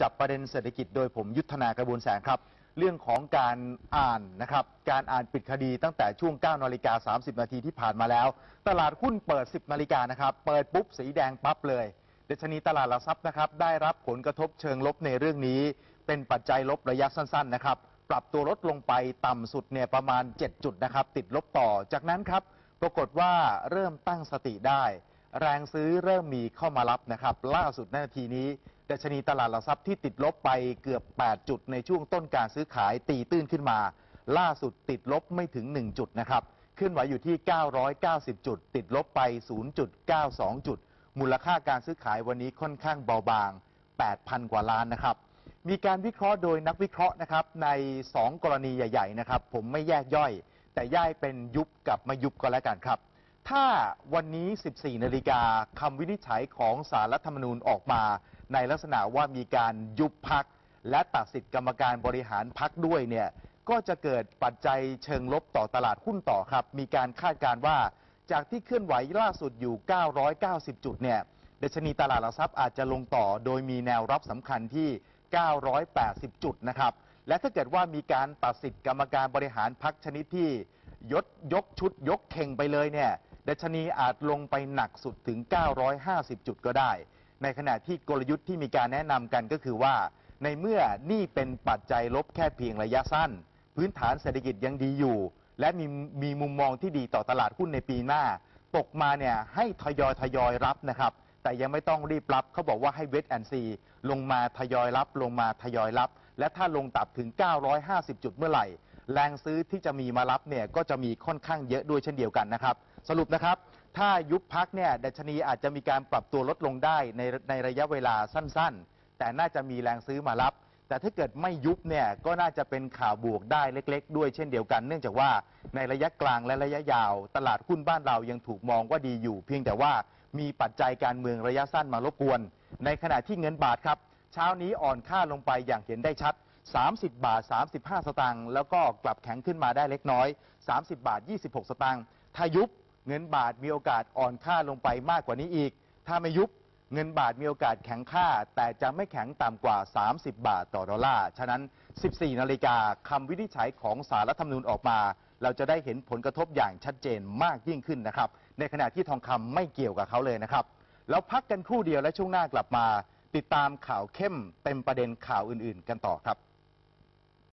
จับประเด็นเศรษฐกิจโดยผมยุทธนากระบวนแสงครับ เรื่องของการอ่านนะครับ การอ่านปิดคดีตั้งแต่ช่วง9นาฬิกา30 นาทีที่ผ่านมาแล้ว ตลาดหุ้นเปิด 10นาฬิกานะครับ เปิดปุ๊บสีแดงปั๊บเลยดัชนีตลาดหลักทรัพย์นะครับได้รับผลกระทบเชิงลบในเรื่องนี้ เป็นปัจจัยลบระยะสั้นๆนะครับปรับตัวลดลงไปต่ำสุดเนี่ยประมาณ 7 จุดนะครับ ติดลบต่อจากนั้นครับ ปรากฏว่าเริ่มตั้งสติได้ แรงซื้อเริ่มมีเข้ามารับนะครับ ล่าสุดในนาทีนี้ดัชนีตลาดหลักทรัพย์ที่ติดลบไปเกือบ 8 จุดในช่วงต้นการซื้อขายตีตื้นขึ้นมา ล่าสุดติดลบไม่ถึง 1 จุดนะครับขึ้นไหวอยู่ที่ 990 จุด ติดลบไป 0.92 จุด มูลค่าการซื้อขายวันนี้ค่อนข้างเบาบาง 8,000 กว่าล้านนะครับ มีการวิเคราะห์โดยนักวิเคราะห์นะครับใน 2 กรณีใหญ่ ๆ นะครับ ผมไม่แยกย่อย แต่ย่ายเป็นยุบกับไม่ยุบก็แล้วกันครับ ถ้าวันนี้ 14 นาฬิกาคำวินิจฉัยของสารรัฐธรรมนูญออกมา ในลักษณะว่ามีการยุบพัก และตัดสิทธิกรรมการบริหารพักด้วยเนี่ย ก็จะเกิดปัจจัยเชิงลบต่อตลาดหุ้นต่อครับ มีการคาดการณ์ว่าจากที่เคลื่อนไหวล่าสุดอยู่ 990 จุดเนี่ยดัชนีตลาดหลักทรัพย์อาจจะลงต่อ โดยมีแนวรับสำคัญที่ 980 จุดนะครับ และถ้าเกิดว่ามีการตัดสิทธิกรรมการบริหารพักชนิดที่ยดยกชุดยกเข่งไปเลยเนี่ย ดัชนีอาจลงไปหนักสุดถึง 950 จุดก็ได้ ในขณะที่กลยุทธ์ที่มีการแนะนำกันก็คือว่า ในเมื่อนี่เป็นปัจจัยลบแค่เพียงระยะสั้น พื้นฐานเศรษฐกิจยังดีอยู่ และมีมีมุมมองที่ดีต่อตลาดหุ้นในปีหน้า ตกมาเนี่ยให้ทยอยทยอยรับนะครับ แต่ยังไม่ต้องรีบรับเขาบอกว่าให้เวทแอนซีลงมาทยอยรับลงมาทยอยรับ และถ้าลงตับถึง 950 จุดเมื่อไหร่ แรงซื้อที่จะมีมารับเนี่ยก็จะมีค่อนข้างเยอะด้วยเช่นเดียวกันนะครับ สรุปนะครับ ถ้ายุบพักเนี่ยดัชนีอาจจะมีการปรับตัวลดลงได้ในในระยะเวลาสั้นๆ แต่น่าจะมีแรงซื้อมารับ แต่ถ้าเกิดไม่ยุบเนี่ยก็น่าจะเป็นข่าวบวกได้เล็ก ๆ ด้วยเช่นเดียวกัน เนื่องจากว่าในระยะกลางและระยะยาว ตลาดหุ้นบ้านเรายังถูกมองว่าดีอยู่ เพียงแต่ว่ามีปัจจัยการเมืองระยะสั้นมารบกวน ในขณะที่เงินบาทครับเช้านี้อ่อนค่าลงไปอย่างเห็นได้ชัด 30 บาท 35 สตางค์แล้วก็กลับแข็งขึ้นมาได้เล็กน้อย 30 บาท 26 สตางค์ถ้ายุบ เงินบาทมีโอกาสอ่อนค่าลงไปมากกว่านี้อีก ถ้าไม่ยุบเงินบาทมีโอกาสแข็งค่า แต่จะไม่แข็งต่ำกว่า 30 บาทต่อดอลลาร์ ฉะนั้น 14 นาฬิกาคำวินิจฉัยของสารรัฐธรรมนูญออกมา เราจะได้เห็นผลกระทบอย่างชัดเจนมากยิ่งขึ้นนะครับ ในขณะที่ทองคำไม่เกี่ยวกับเขาเลยนะครับ แล้วพักกันครู่เดียวและช่วงหน้ากลับมา ติดตามข่าวเข้มเต็มประเด็นข่าวอื่น ๆ กันต่อครับ